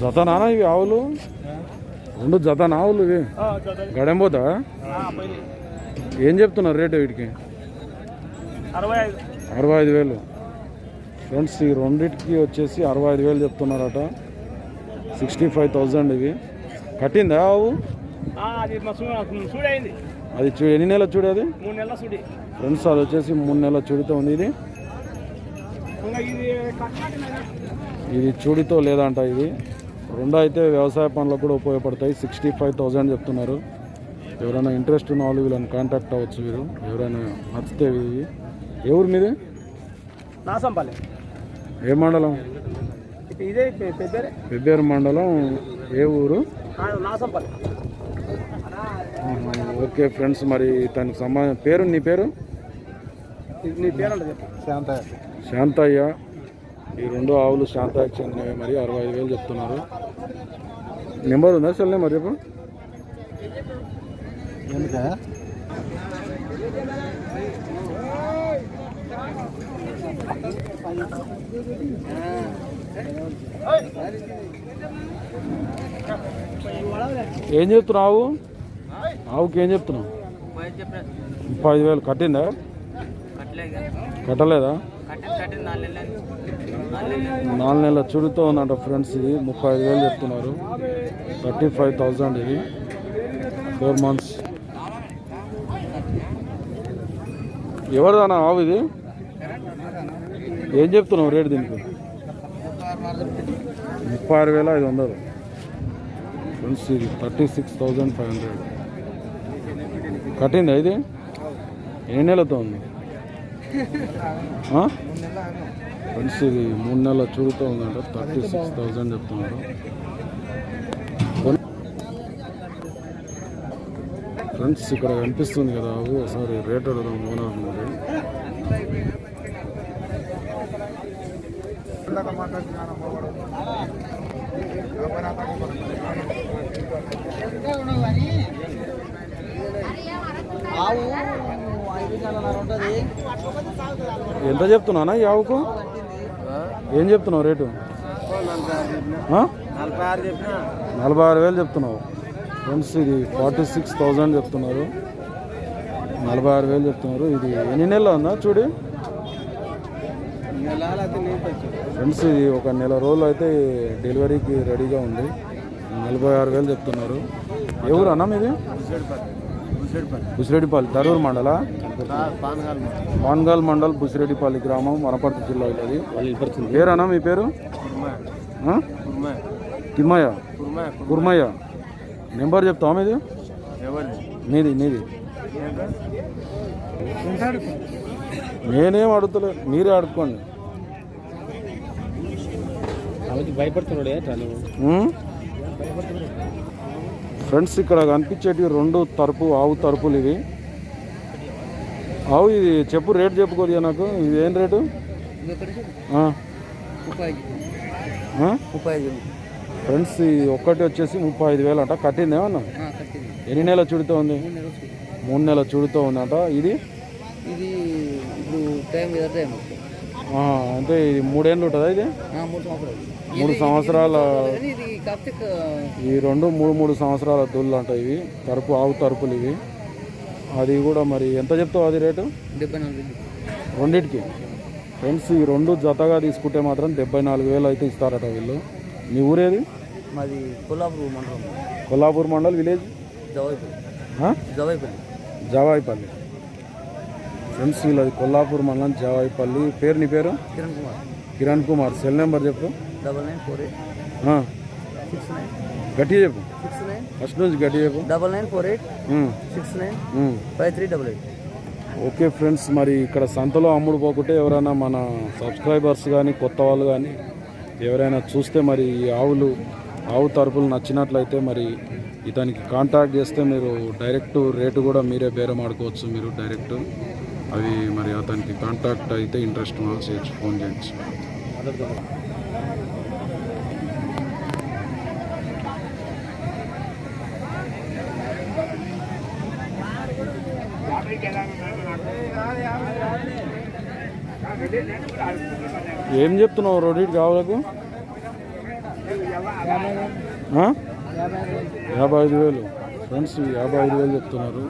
జతనానా ఇవి ఆవులు? రెండు జతన ఆవులు ఇవి? గడెం పోతా? ఏం చెప్తున్నారు రేటు వీటికి? అరవై ఐదు. వేలు. ఫ్రెండ్స్ ఈ రెండింటికి వచ్చేసి అరవై ఐదు వేలు చెప్తున్నారట. సిక్స్టీ ఫైవ్ థౌజండ్ ఇవి. కట్టిందా ఆవు? అది చూ ఎన్ని నెలలు చూడు అది? ఫ్రెండ్స్ అది వచ్చేసి మూడు నెలల చూడితో ఉంది ఇది. ఇది చూడితో లేదంట ఇది. రెండు అయితే వ్యవసాయ పనులకు కూడా ఉపయోగపడతాయి. సిక్స్టీ ఫైవ్ థౌజండ్ చెప్తున్నారు. ఎవరైనా ఇంట్రెస్ట్ ఉన్న వాళ్ళు వీళ్ళని కాంటాక్ట్ అవ్వచ్చు మీరు. ఎవరైనా నచ్చితే ఇవి ఏ ఊరు మీది? నాసంపల్లి. ఏ మండలం? ఇదే పెబ్బేరు మండలం. ఏ ఊరు? ఆ, నాసంపల్లి. ఆహా, ఓకే ఫ్రెండ్స్ మరి దానికి సంబంధం పేరు నీ పేరు? నీ పేరు ఉంటుంది శాంత శాంతయ్య. ఈ రెండు ఆవులు శాంతయ్యకి చెందినవి మరి అరవై ఐదు వేలు చెప్తున్నారు. నెంబర్ ఉందా సెల్ నెంబర్ చెప్పు. ఏం చెప్తున్నావు? ఆవుకి ఏం చెప్తున్నావు? ముప్పై ఐదు వేలు కట్టిందా? కట్టలేదా? నాలుగు నెలల చుడుతో ఉన్నట ఫ్రెండ్స్ ఇది. ముప్పై ఐదు వేలు చెప్తున్నారు. థర్టీ ఫైవ్ థౌజండ్ ఇది. ఫోర్ మంత్స్ ఎవరిదానా ఆవు ఇది? ఏం చెప్తున్నావు రేటు దీనికి? ముప్పై ఆరు వేల ఐదు వందలు. ఫ్రెండ్స్ ఇది thirty six thousand five hundred. కట్టిందా ఇది? ఏ నెలతో ఉంది? ఫ్రెండ్స్ ఇది మూడు నెలల చూడుతూ ఉందంట థర్టీ సిక్స్ థౌజండ్ చెప్తున్నారు. ఫ్రెండ్స్ ఇక్కడ కనిపిస్తుంది కదా ఒకసారి రేట్ అడుగుదాం ఓనర్ మరి. ఆవు ఎంత చెప్తున్నానా యావుకు ఏం చెప్తున్నావు రేటు? నలభై ఆరు వేలు చెప్తున్నావు. ఫ్రెండ్స్ ఇది ఫార్టీ సిక్స్ థౌజండ్ చెప్తున్నారు. నలభై ఆరు వేలు చెప్తున్నారు. ఇది ఎన్ని నెలలు ఉందా చూడు? ఫ్రెండ్స్ ఇది ఒక నెల రోజులు అయితే డెలివరీకి రెడీగా ఉంది. నలభై ఆరు వేలు చెప్తున్నారు. ఎవరు అన్న మీది? బుసిరెడ్డిపల్లి. దరూరు మండల? పానగాలు పాన్గాల్ మండల్ బుసిరెడ్డిపల్లి గ్రామం వనపర్తి జిల్లా ఇది వాళ్ళు పేరు? అన్న మీ పేరు తిమ్మయ్య. కుర్మా కుర్మయ్య. నెంబర్ చెప్తావా మీది? నీది నీది. నేనేం అడుగుతలే మీరే అడుక్కోండి. భయపడుతున్నాడే? ఫ్రెండ్స్ ఇక్కడ కనిపించేటివి రెండు తరపు ఆవు తరపులు ఇవి. ఆవు ఇది చెప్పు రేట్ చెప్పుకోదు నాకు. ఇది ఏం రేటు? ఫ్రెండ్స్ ఈ ఒక్కటి వచ్చేసి ముప్పై ఐదు వేలు అంట. కట్టిందేమన్నా కట్టింది. ఎన్ని నెలల చుడితో ఉంది? మూడు నెలల చుడితో ఉందంట. ఇది? ఇది ఇప్పుడు టైం. అంటే ఇది మూడేళ్ళు ఉంటుందా ఇది? మూడు సంవత్సరాలు. మూడు సంవత్సరాల కానీ ఇది కాకపోతే ఈ రెండు మూడు మూడు సంవత్సరాల దొల్లు అంట ఇవి. తరపు ఆవు తరపులు ఇవి. అది కూడా మరి ఎంత చెప్తావు అది రేటు? డెబ్బై నాలుగు రెండింటికి. ఫ్రెండ్స్ ఈ రెండు జతగా తీసుకుంటే మాత్రం డెబ్బై నాలుగు వేలు అయితే ఇస్తారట వీళ్ళు. మీ ఊరేది మాది కొల్లాపూర్ మండలం. కొల్లాపూర్ మండల్ విలేజ్? జవాయిపల్లి? జవాయిపల్లి. జావాయిపల్లి. ఫ్రెండ్స్ వీళ్ళది కొల్లాపూర్ మండలం జావాయిపల్లి పేరు నీ పేరు? కిరణ్ కుమార్. కిరణ్ కుమార్. సెల్ నెంబర్ చెప్పు. Double nine four eight. Six nine. గట్టిగా చెప్పు. Six nine. ఫస్ట్ నుంచి గట్టిగా చెప్పు. Double nine four eight. Six nine. Five three double eight. Okay friends మరి ఇక్కడ సంతలో అమ్ముడు పోకుంటే ఎవరైనా మన సబ్స్క్రైబర్స్ కానీ కొత్త వాళ్ళు కానీ ఎవరైనా చూస్తే మరి ఈ ఆవులు ఆవు తరపులు నచ్చినట్లయితే మరి ఇతనికి కాంటాక్ట్ చేస్తే మీరు డైరెక్ట్ రేటు కూడా మీరే బేరం ఆడుకోవచ్చు మీరు డైరెక్ట్. అవి మరి అతనికి కాంటాక్ట్ అయితే ఇంట్రెస్ట్ ఉన్న చేయొచ్చు ఫోన్ చేయొచ్చు ఏం చెప్తున్నావు రెండింటి కావాలకు యాభై ఐదు వేలు. ఫ్రెండ్స్ యాభై ఐదు వేలు చెప్తున్నారు.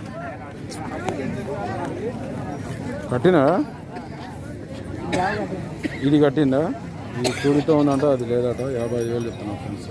కట్టినా? ఇది కట్టిందా? ఇది చూడుతూ ఉందంట అది లేదట. యాభై ఐదు వేలు చెప్తున్నా ఫ్రెండ్స్